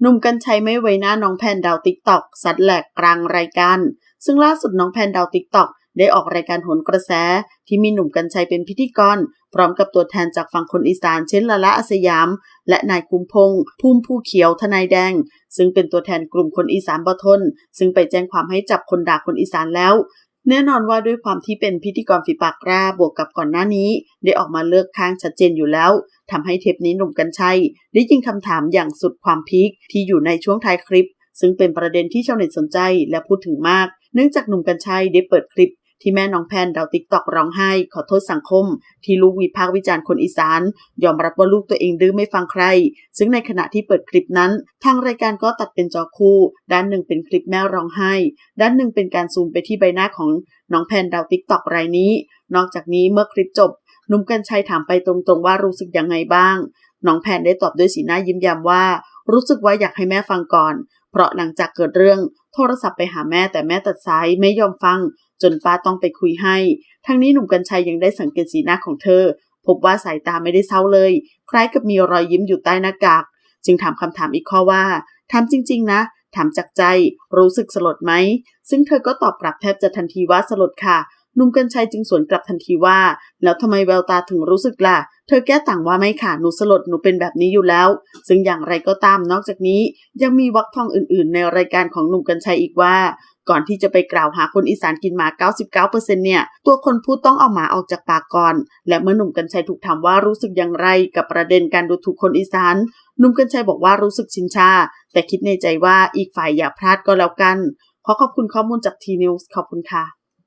หนุ่มกัญชัยไม่ไว้หน้าน้องแพนดาวติ๊กตอกซัดแหลกกลางรายการ ซึ่งล่าสุดน้องแพนดาวติ๊กตอกได้ออกรายการโหนกระแส ที่มีหนุ่มกัญชัยเป็นพิธีกร พร้อมกับตัวแทนจากฝั่งคนอีสานเช่นละละอาสยาม และนายกุมพงษ์ภูมิผู้เขียวทนายแดง ซึ่งเป็นตัวแทนกลุ่มคนอีสานบทน ซึ่งไปแจ้งความให้จับคนด่าคนอีสานแล้ว แน่นอนว่าด้วยความที่เป็นพิธีกรฝีปากกล้าบวกกับก่อนหน้านี้ ได้ออกมาเลือกข้างชัดเจนอยู่แล้วทำให้เทปนี้หนุ่มกัญชัยได้ยิงคำถามอย่างสุดความพีคที่อยู่ในช่วงท้ายคลิป ซึ่งเป็นประเด็นที่ชาวเน็ตสนใจและพูดถึงมาก เนื่องจากหนุ่มกัญชัยได้เปิดคลิป ที่แม่น้องแพนดาวติ๊กตอกร้องไห้ ขอโทษสังคม ที่ลูกวิพากษ์วิจารณ์คนอีสาน ยอมรับว่าลูกตัวเองดื้อไม่ฟังใคร ซึ่งในขณะที่เปิดคลิปนั้น ทางรายการก็ตัดเป็นจอคู่ ด้านหนึ่งเป็นคลิปแม่ร้องไห้ ด้านหนึ่งเป็นการซูมไปที่ใบหน้าของน้องแพนดาวติ๊กตอกรายนี้ นอกจากนี้เมื่อคลิปจบหนุ่มกัญชัยถามไปตรงๆว่ารู้สึกยังไงบ้าง น้องแพนได้ตอบด้วยสีหน้ายิ้มย้มว่า รู้สึกว่าอยากให้แม่ฟังก่อน เพราะหลังจากเกิดเรื่องโทรศัพท์ไปหาแม่แต่แม่ตัดสายไม่ยอมฟัง จนป้าต้องไปคุยให้ ทั้งนี้หนุ่มกัญชัยยังได้สังเกตสีหน้าของเธอ พบว่าสายตาไม่ได้เศร้าเลย คล้ายกับมีรอยยิ้มอยู่ใต้หน้ากาก จึงถามคำถามอีกข้อว่าถามจริง ๆ นะถามจากใจรู้สึกสลดไหม ซึ่งเธอก็ตอบกลับแทบจะทันทีว่าสลดค่ะ หนุ่มกัญชัยจึงสวนกลับทันทีว่า แล้วทำไมแววตาถึงรู้สึกล่ะ เธอแก้ต่างว่าไม่ค่ะ หนูสลดหนูเป็นแบบนี้อยู่แล้ว ซึ่งอย่างไรก็ตามนอกจากนี้ ยังมีวักทองอื่น ๆ ในรายการของหนุ่มกัญชัยอีกว่า ก่อนที่จะไปกล่าวหาคนอีสานกินหมา 99%เนี่ย ตัวคนพูดต้องเอาหมาออกจากปากก่อน และเมื่อหนุ่มกัญชัยถูกถามว่ารู้สึกอย่างไรกับประเด็นการดูถูกคนอีสานหนุ่มกัญชัยบอกว่ารู้สึกชินชา แต่คิดในใจว่าอีกฝ่ายอย่าพลาดก็แล้วกัน ขอขอบคุณข้อมูลจากทีนิวส์ขอบคุณค่ะ